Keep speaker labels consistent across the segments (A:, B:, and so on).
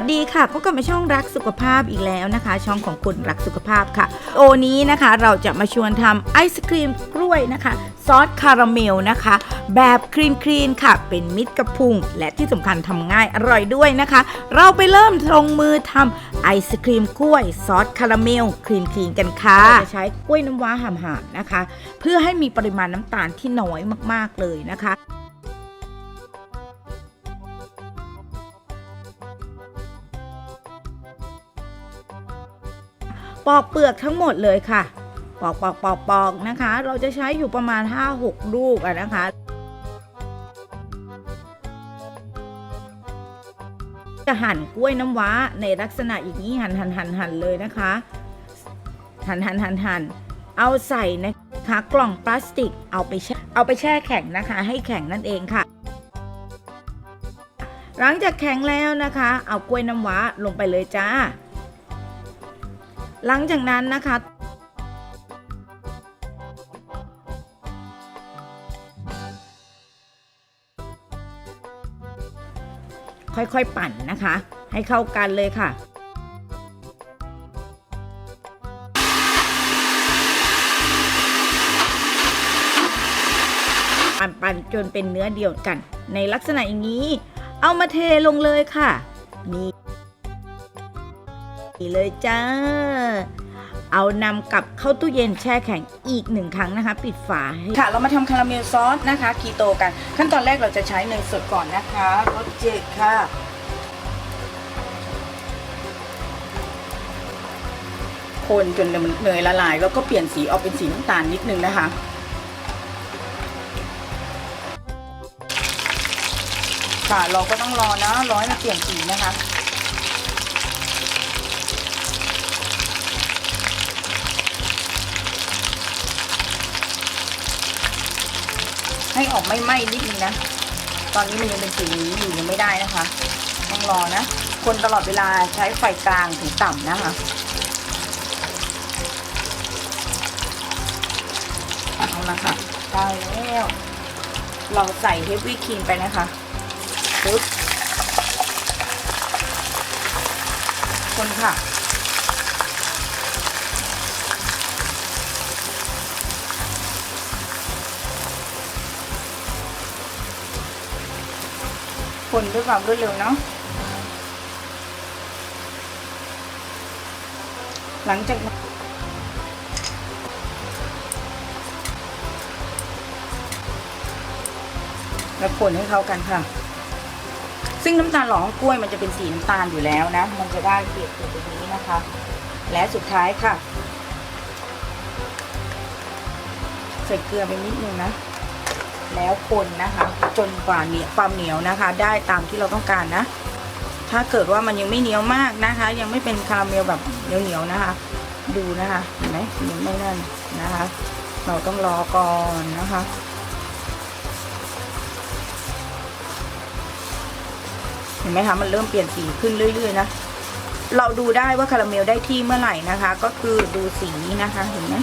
A: วัสดีค่ะพบกับมาช่องรักสุขภาพอีกแล้วนะคะ ช่องของคนรักสุขภาพค่ะ โอนี้นะคะเราจะมาชวนทำไอศครีมกล้วยนะคะ ซอสคาราเมลนะคะ แบบคลีนคลีนค่ะ เป็นมิตรกับพุงและที่สำคัญทำง่ายอร่อยด้วยนะคะ เราไปเริ่มลงมือทำไอศครีมกล้วย ซอสคาราเมลคลีนคลีนกันค่ะเราจะใช้กล้วยน้ำว้าห่ามๆนะคะ เพื่อให้มีปริมาณน้ำตาลที่น้อยมากๆเลยนะคะ ปอกเปลือกทั้งหมดเลยค่ะ ปอกปอกปอกปอกนะคะ เราจะใช้อยู่ประมาณ 5-6 ลูกะนะคะจะหั่นกล้วยน้ำว้าในลักษณะอย่างนี้หั่นหั่นหั่นหั่นเลยนะคะ หั่นหั่นหั่นหั่นเอาใส่นะคะกล่องพลาสติกเอาไปแช่เอาไปแช่แข็งนะคะ ให้แข็งนั่นเองค่ะ หลังจากแข็งแล้วนะคะ เอากล้วยน้ำว้าลงไปเลยจ้า หลังจากนั้นนะคะ ค่อยๆปั่นนะคะ ให้เข้ากันเลยค่ะปั่นปั่นจนเป็นเนื้อเดียวกัน ในลักษณะอย่างนี้ เอามาเทลงเลยค่ะ นี่ นี่เลยจ้า เอานำกลับเข้าตู้เย็นแช่แข็งอีกหนึ่งครั้งนะคะ ปิดฝาให้ค่ะ เรามาทำคาราเมลซอสนะคะคีโตกัน ขั้นตอนแรกเราจะใช้เนยสดก่อนนะคะรสเจ็ดค่ะคนจนเนยละลาย แล้วก็เปลี่ยนสีออกเป็นสีน้ำตาลนิดนึงนะคะค่ะเราก็ต้องรอนะรอให้มันเปลี่ยนสีนะคะ ให้ออกไม่ไหม้นิดนึงนะ ตอนนี้มันยังเป็นสีนี้อยู่ยังไม่ได้นะคะ ต้องรอนะ คนตลอดเวลาใช้ไฟกลางถึงต่ำนะคะเอาละค่ะได้แล้ว เราใส่เฮฟวี่ครีมไปนะคะปึ๊บคนค่ะ คนด้วยความรวดเร็วเนาะหลังจากนั้นแล้วคนให้เข้ากันค่ะ ซึ่งน้ำตาลหล่อของกล้วยมันจะเป็นสีน้ำตาลอยู่แล้วนะ มันจะได้เปรียอยู่ตรงนี้นะคะ และสุดท้ายค่ะ ใส่เกลือไปนิดนึงนะ แล้วคนนะคะ จนกว่าเหนียวความเหนียวนะคะ ได้ตามที่เราต้องการนะ ถ้าเกิดว่ามันยังไม่เหนียวมากนะคะ ยังไม่เป็นคาราเมลแบบเหนียวๆนะคะ ดูนะคะเห็นไหมยังไม่นั่นนะคะ เราต้องรอก่อนนะคะเห็นไหมคะมันเริ่มเปลี่ยนสีขึ้นเรื่อยๆนะเราดูได้ว่าคาราเมลได้ที่เมื่อไหร่นะคะ ก็คือดูสีนะคะเห็นไหม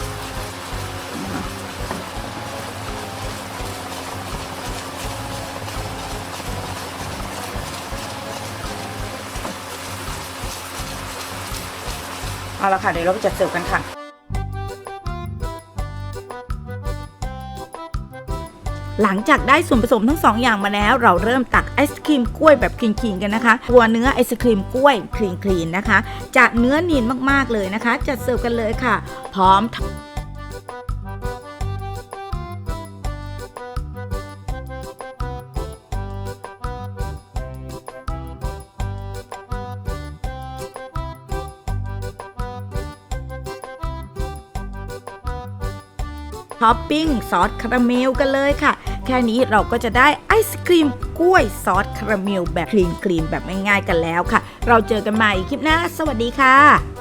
A: เอาละค่ะ เดี๋ยวเราไปจัดเสิร์ฟกันค่ะ หลังจากได้ส่วนผสมทั้งสองอย่างมาแล้ว เราเริ่มตักไอศครีมกล้วยแบบคลีนๆกันนะคะ ตัวเนื้อไอศครีมกล้วยคลีนๆนะคะ จะเนื้อเนียนมากๆเลยนะคะ จัดเสิร์ฟกันเลยค่ะ พร้อม ท็อปปิ้งซอสคาราเมลกันเลยค่ะ แค่นี้เราก็จะได้ไอศครีมกล้วยซอสคาราเมลแบบคลีนคลีนแบบง่ายๆกันแล้วค่ะ เราเจอกันใหม่คลิปหน้า สวัสดีค่ะ